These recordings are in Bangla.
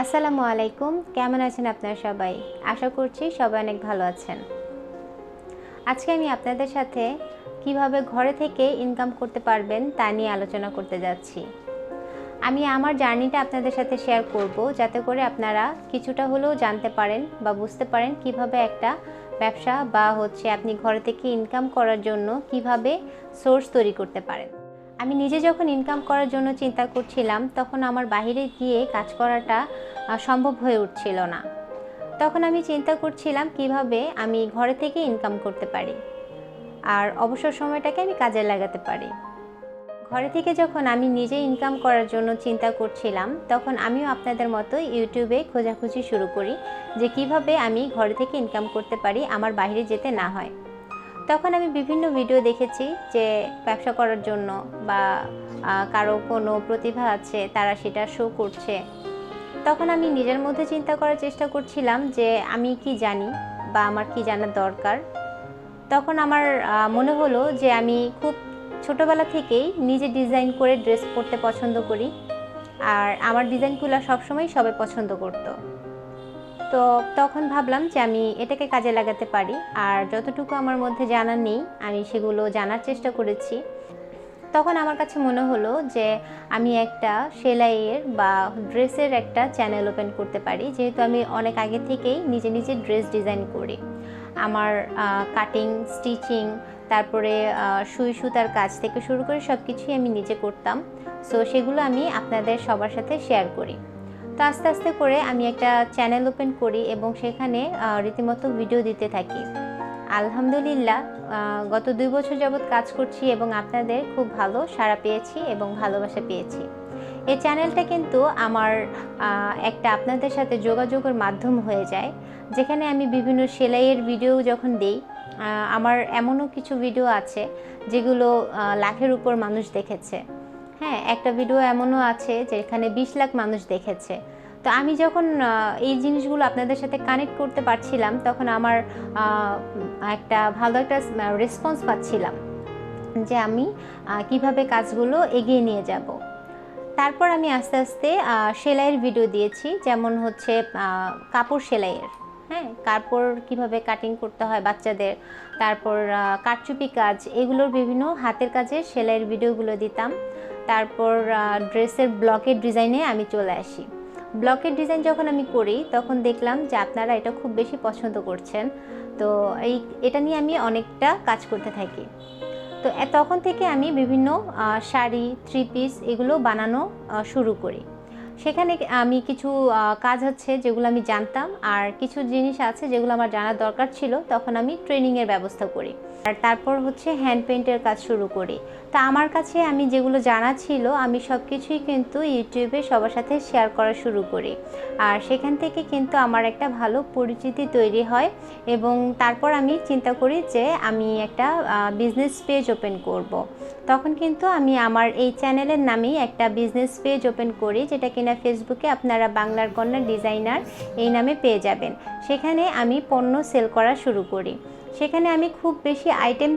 আসসালামু আলাইকুম, কেমন আছেন আপনারা সবাই? আশা করছি সবাই অনেক ভালো আছেন। আজকে আমি আপনাদের সাথে কীভাবে ঘরে থেকে ইনকাম করতে পারবেন তা নিয়ে আলোচনা করতে যাচ্ছি। আমি আমার জার্নিটা আপনাদের সাথে শেয়ার করব, যাতে করে আপনারা কিছুটা হলেও জানতে পারেন বা বুঝতে পারেন কীভাবে একটা ব্যবসা বা হচ্ছে আপনি ঘরে থেকে ইনকাম করার জন্য কীভাবে সোর্স তৈরি করতে পারেন। আমি নিজে যখন ইনকাম করার জন্য চিন্তা করছিলাম, তখন আমার বাইরে গিয়ে কাজ করাটা সম্ভব হয়ে উঠছিল না। তখন আমি চিন্তা করছিলাম কীভাবে আমি ঘরে থেকে ইনকাম করতে পারি আর অবসর সময়টাকে আমি কাজে লাগাতে পারি। ঘরে থেকে যখন আমি নিজে ইনকাম করার জন্য চিন্তা করছিলাম, তখন আমিও আপনাদের মতো ইউটিউবে খোঁজাখুঁজি শুরু করি যে কীভাবে আমি ঘরে থেকে ইনকাম করতে পারি, আমার বাইরে যেতে না হয়। তখন আমি বিভিন্ন ভিডিও দেখেছি যে ব্যবসা করার জন্য বা কারও কোনো প্রতিভা আছে, তারা সেটা শো করছে। তখন আমি নিজের মধ্যে চিন্তা করার চেষ্টা করছিলাম যে আমি কি জানি বা আমার কি জানার দরকার। তখন আমার মনে হলো যে আমি খুব ছোটোবেলা থেকেই নিজে ডিজাইন করে ড্রেস পরতে পছন্দ করি। আর আমার ডিজাইনগুলো সবসময় সবাই পছন্দ করতো। তো তখন ভাবলাম যে আমি এটাকে কাজে লাগাতে পারি। আর যতটুকু আমার মধ্যে জানা নেই, আমি সেগুলো জানার চেষ্টা করেছি। তখন আমার কাছে মনে হলো যে আমি একটা সেলাইয়ের বা ড্রেসের একটা চ্যানেল ওপেন করতে পারি। যেহেতু আমি অনেক আগে থেকেই নিজে নিজে ড্রেস ডিজাইন করি। আমার কাটিং, স্টিচিং, তারপরে সুই সুতার কাজ থেকে শুরু করে সব কিছুই আমি নিজে করতাম। সো সেগুলো আমি আপনাদের সবার সাথে শেয়ার করি। তো আস্তে আস্তে করে আমি একটা চ্যানেল ওপেন করি এবং সেখানে রীতিমতো ভিডিও দিতে থাকি। আলহামদুলিল্লাহ গত দুই বছর যাবৎ কাজ করছি এবং আপনাদের খুব ভালো সাড়া পেয়েছি এবং ভালোবাসা পেয়েছি। এই চ্যানেলটা কিন্তু আমার একটা আপনাদের সাথে যোগাযোগের মাধ্যম হয়ে যায়, যেখানে আমি বিভিন্ন সেলাইয়ের ভিডিও যখন দিই আমার এমনও কিছু ভিডিও আছে, যেগুলো লাখের উপর মানুষ দেখেছে। হ্যাঁ একটা ভিডিও এমনও আছে যেখানে বিশ লাখ মানুষ দেখেছে। তো আমি যখন এই জিনিসগুলো আপনাদের সাথে কানেক্ট করতে পারছিলাম, তখন আমার একটা ভালো একটা রেসপন্স পাচ্ছিলাম যে আমি কীভাবে কাজগুলো এগিয়ে নিয়ে যাব। তারপর আমি আস্তে আস্তে সেলাইয়ের ভিডিও দিয়েছি, যেমন হচ্ছে কাপড় সেলাইয়ের। হ্যাঁ কাপড় কীভাবে কাটিং করতে হয় বাচ্চাদের, তারপর কারচুপি কাজ, এগুলোর বিভিন্ন হাতের কাজের সেলাইয়ের ভিডিওগুলো দিতাম। তারপর ড্রেসের ব্লকের ডিজাইনে আমি চলে আসি। ব্লকের ডিজাইন যখন আমি করি, তখন দেখলাম যে আপনারা এটা খুব বেশি পছন্দ করছেন। তো এই, এটা নিয়ে আমি অনেকটা কাজ করতে থাকি। তো তখন থেকে আমি বিভিন্ন শাড়ি থ্রি পিস এগুলো বানানো শুরু করি। সেখানে আমি কিছু কাজ হচ্ছে যেগুলো আমি জানতাম, আর কিছু জিনিস আছে যেগুলো আমার জানার দরকার ছিল, তখন আমি ট্রেনিংয়ের ব্যবস্থা করি। আর তারপর হচ্ছে হ্যান্ড পেইন্টের কাজ শুরু করি। তা আমার কাছে আমি যেগুলো জানা ছিল, আমি সব কিছুই কিন্তু ইউটিউবে সবার সাথে শেয়ার করা শুরু করি। আর সেখান থেকে কিন্তু আমার একটা ভালো পরিচিতি তৈরি হয় এবং তারপর আমি চিন্তা করি যে আমি একটা বিজনেস পেজ ওপেন করব। তখন কিন্তু আমি আমার এই চ্যানেলের নামেই একটা বিজনেস পেজ ওপেন করি, যেটা কিনা ফেসবুকে আপনারা বাংলার কন্যা ডিজাইনার এই নামে পেয়ে যাবেন। সেখানে আমি পণ্য সেল করা শুরু করি। সেখানে আমি খুব বেশি আইটেম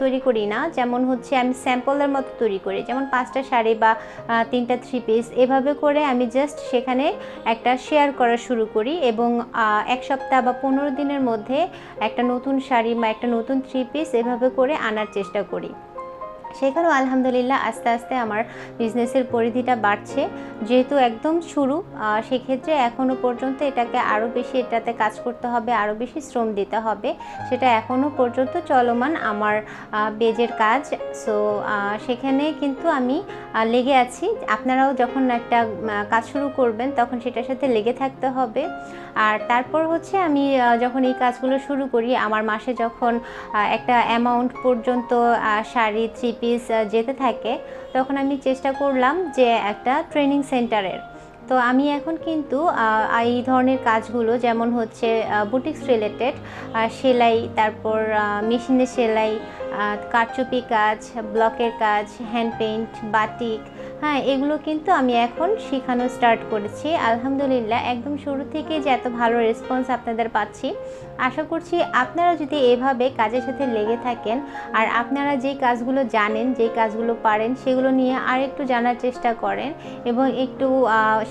তৈরি করি না। যেমন হচ্ছে আমি স্যাম্পলের মতো তৈরি করি। যেমন পাঁচটা শাড়ি বা তিনটা থ্রি পিস এভাবে করে আমি জাস্ট সেখানে একটা শেয়ার করা শুরু করি এবং এক সপ্তাহ বা পনেরো দিনের মধ্যে একটা নতুন শাড়ি বা একটা নতুন থ্রি পিস এভাবে করে আনার চেষ্টা করি। সেখানেও আলহামদুলিল্লাহ আস্তে আস্তে আমার বিজনেসের পরিধিটা বাড়ছে। যেহেতু একদম শুরু সেক্ষেত্রে এখনও পর্যন্ত এটাকে আরও বেশি এটাতে কাজ করতে হবে আরও বেশি শ্রম দিতে হবে। সেটা এখনও পর্যন্ত চলমান আমার পেজের কাজ। সো সেখানে কিন্তু আমি লেগে আছি। আপনারাও যখন একটা কাজ শুরু করবেন, তখন সেটার সাথে লেগে থাকতে হবে। আর তারপর হচ্ছে আমি যখন এই কাজগুলো শুরু করি, আমার মাসে যখন একটা অ্যামাউন্ট পর্যন্ত শাড়ি, থ্রি পিস যেতে থাকে, তখন আমি চেষ্টা করলাম যে একটা ট্রেনিং সেন্টারের তো আমি এখন কিন্তু এই ধরনের কাজগুলো যেমন হচ্ছে বুটিক্স রিলেটেড সেলাই, তারপর মেশিনে সেলাই কারচুপি কাজ ব্লকের কাজ হ্যান্ড পেইন্ট বাটিক হ্যাঁ এগুলো কিন্তু আমি এখন শেখানো স্টার্ট করেছি। আলহামদুলিল্লাহ, একদম শুরু থেকে যে এত ভালো রেসপন্স আপনাদের পাচ্ছি। আশা করছি আপনারা যদি এভাবে কাজের সাথে লেগে থাকেন আর আপনারা যেই কাজগুলো জানেন যেই কাজগুলো পারেন, সেগুলো নিয়ে আর একটু জানার চেষ্টা করেন এবং একটু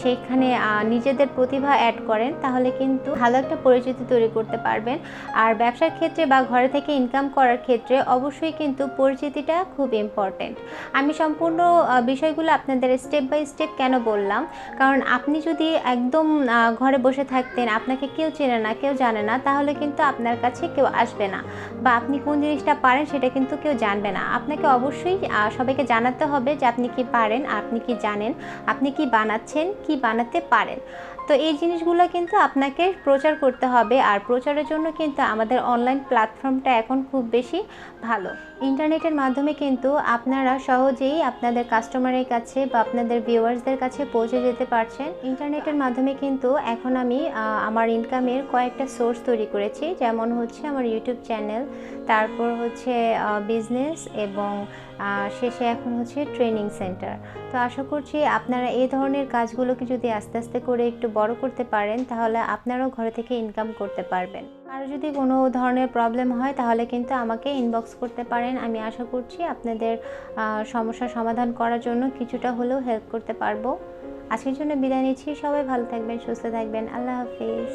সেখানে নিজেদের প্রতিভা অ্যাড করেন, তাহলে কিন্তু ভালো একটা পরিচিতি তৈরি করতে পারবেন। আর ব্যবসার ক্ষেত্রে বা ঘরে থেকে ইনকাম করার ক্ষেত্রে অবশ্যই কিন্তু পরিচিতিটা খুব ইম্পর্টেন্ট আমি সম্পূর্ণ বিষয়গুলো আপনাদের স্টেপ বাই স্টেপ কেন বললাম? কারণ আপনি যদি একদম ঘরে বসে থাকতেন, আপনাকে কেউ চেনে না, কেউ জানে না, তাহলে কিন্তু আপনার কাছে কেউ আসবে না। বা আপনি কোন জিনিসটা পারেন সেটা কিন্তু কেউ জানবে না। আপনাকে অবশ্যই সবাইকে জানাতে হবে যে আপনি কি পারেন, আপনি কি জানেন, আপনি কি বানাচ্ছেন, কি বানাতে পারেন। তো এই জিনিসগুলো কিন্তু আপনাকে প্রচার করতে হবে। আর প্রচারের জন্য কিন্তু আমাদের অনলাইন প্ল্যাটফর্মটা এখন খুব বেশি ভালো। ইন্টারনেটের মাধ্যমে কিন্তু আপনারা সহজেই আপনাদের কাস্টমারের কাছে বা আপনাদের ভিউয়ার্সদের কাছে পৌঁছে যেতে পারছেন ইন্টারনেটের মাধ্যমে কিন্তু এখন আমি আমার ইনকামের কয়েকটা সোর্স তৈরি করেছি। যেমন হচ্ছে আমার ইউটিউব চ্যানেল তারপর হচ্ছে বিজনেস এবং শেষে এখন হচ্ছে ট্রেনিং সেন্টার তো আশা করছি আপনারা এই ধরনের কাজগুলোকে যদি আস্তে আস্তে করে একটু বড় করতে পারেন, তাহলে আপনারাও ঘরে থেকে ইনকাম করতে পারবেন। আর যদি কোনো ধরনের প্রবলেম হয়, তাহলে কিন্তু আমাকে ইনবক্স করতে পারেন। আমি আশা করছি আপনাদের সমস্যা সমাধান করার জন্য কিছুটা হলেও হেল্প করতে পারব। আজকের জন্য বিদায় নিচ্ছি। সবাই ভালো থাকবেন, সুস্থ থাকবেন। আল্লাহ হাফিজ।